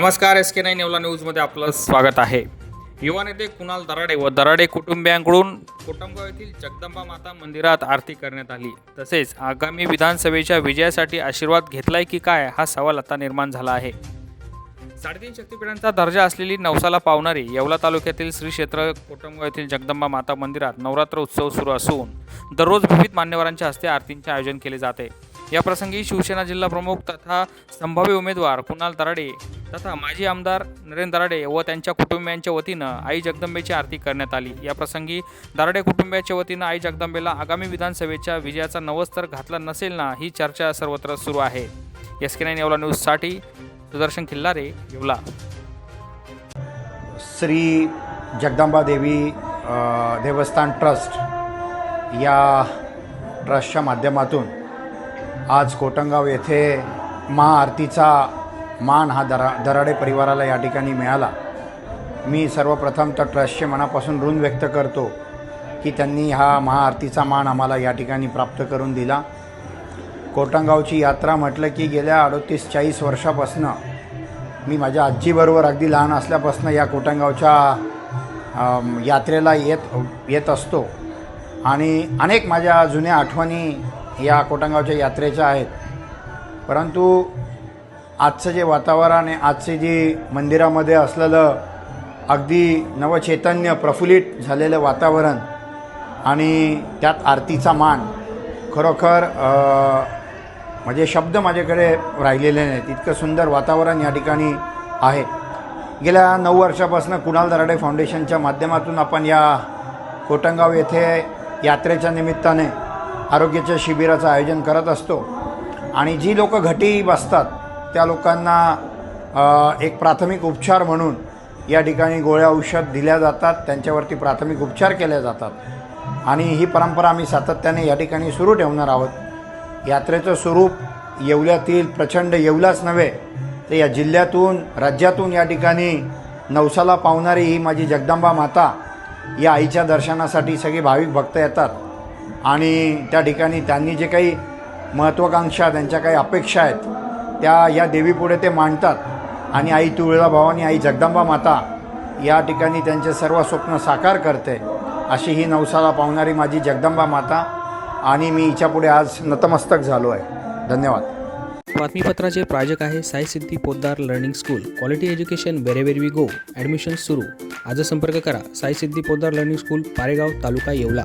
नमस्कार S K nine नेवला न्यूजमध्ये आपलं स्वागत आहे. युवा नेते कुणाल दराडे व दराडे कुटुंबियांकडून कोटमगाव येथील जगदंबा माता मंदिरात आरती करण्यात आली. तसेच आगामी विधानसभेच्या विजयासाठी आशीर्वाद घेतलाय की काय हा सवाल आता निर्माण झाला आहे. साडेतीन शक्तिपीठांचा दर्जा असलेली नवसाला पावणारी येवला तालुक्यातील श्री क्षेत्र कोटमगाव येथील जगदंबा माता मंदिरात नवरात्र उत्सव सुरू असून दररोज विविध मान्यवरांच्या हस्ते आरतींचे आयोजन केले जाते. या प्रसंगी शिवसेना जिल्हा प्रमुख तथा संभाव्य उमेदवार कुणाल दराडे तथा माजी आमदार नरेंद्र दराडे व त्यांच्या कुटुंबियांच्या वतीनं आई जगदंबेची आरती करण्यात आली. या प्रसंगी दराडे कुटुंबियाच्या वतीनं आई जगदंबेला आगामी विधानसभेच्या विजयाचा नवस्तर घातला नसेल ना ही चर्चा सर्वत्र सुरू आहे. एस के नाईन येवला न्यूजसाठी सुदर्शन खिल्लारे येवला. श्री जगदंबा देवी देवस्थान ट्रस्ट या ट्रस्टच्या माध्यमातून आज कोटंगाव येथे महाआरतीचा मान हा दरा दराडे परिवाराला या ठिकाणी मिळाला. मी सर्वप्रथम तर ट्रस्टचे मनापासून ऋण व्यक्त करतो की त्यांनी हा महाआरतीचा मान आम्हाला या ठिकाणी प्राप्त करून दिला. कोटंगावची यात्रा म्हटलं की गेल्या अडोतीस चाळीस वर्षापासनं मी माझ्या आजीबरोबर अगदी लहान असल्यापासून या कोटंगावच्या यात्रेला येत येत असतो. आणि अनेक माझ्या जुन्या आठवणी या कोटंगावच्या यात्रेच्या आहेत. परंतु आजचं जे वातावरण आहे आजचे जे मंदिरामध्ये असलेलं अगदी नवचैतन्य प्रफुल्लित झालेलं वातावरण आणि त्यात आरतीचा मान खरोखर म्हणजे शब्द माझ्याकडे राहिलेले नाहीत. इतकं सुंदर वातावरण या ठिकाणी आहे. गेल्या नऊ वर्षापासून कुणाल दराडे फाउंडेशनच्या माध्यमातून आपण या कोटंगाव येथे यात्रेच्या निमित्ताने आरोग्याच्या शिबिराचं आयोजन करत असतो. आणि जी लोक घटी बसतात त्या लोकांना एक प्राथमिक उपचार म्हणून या ठिकाणी गोळ्या औषध दिल्या जातात त्यांच्यावरती प्राथमिक उपचार केले जातात. आणि ही परंपरा आम्ही सातत्याने या ठिकाणी सुरू ठेवणार आहोत. यात्रेचं स्वरूप येवल्यातील प्रचंड येवलाच नव्हे तर या जिल्ह्यातून राज्यातून या ठिकाणी नवसाला पावणारी ही माझी जगदंबा माता या आईच्या दर्शनासाठी सगळे भाविक भक्त येतात. आणि त्या ठिकाणी त्यांनी जे काही महत्त्वाकांक्षा त्यांच्या काही अपेक्षा आहेत त्या या देवीपुढे ते मांडतात. आणि आई तुळजाभवानी आई जगदंबा माता या ठिकाणी त्यांचे सर्व स्वप्न साकार करते अशी ही नवसाला पावणारी माझी जगदंबा माता. आणि मी हिच्यापुढे आज नतमस्तक झालो आहे धन्यवाद. बातमीपत्राचे प्रायोजक आहे Sai Siddhi Poddar learning school. Quality education wherever we go admission सुरू. आज संपर्क करा. Sai Siddhi Poddar learning school Paregaon taluka Yeola.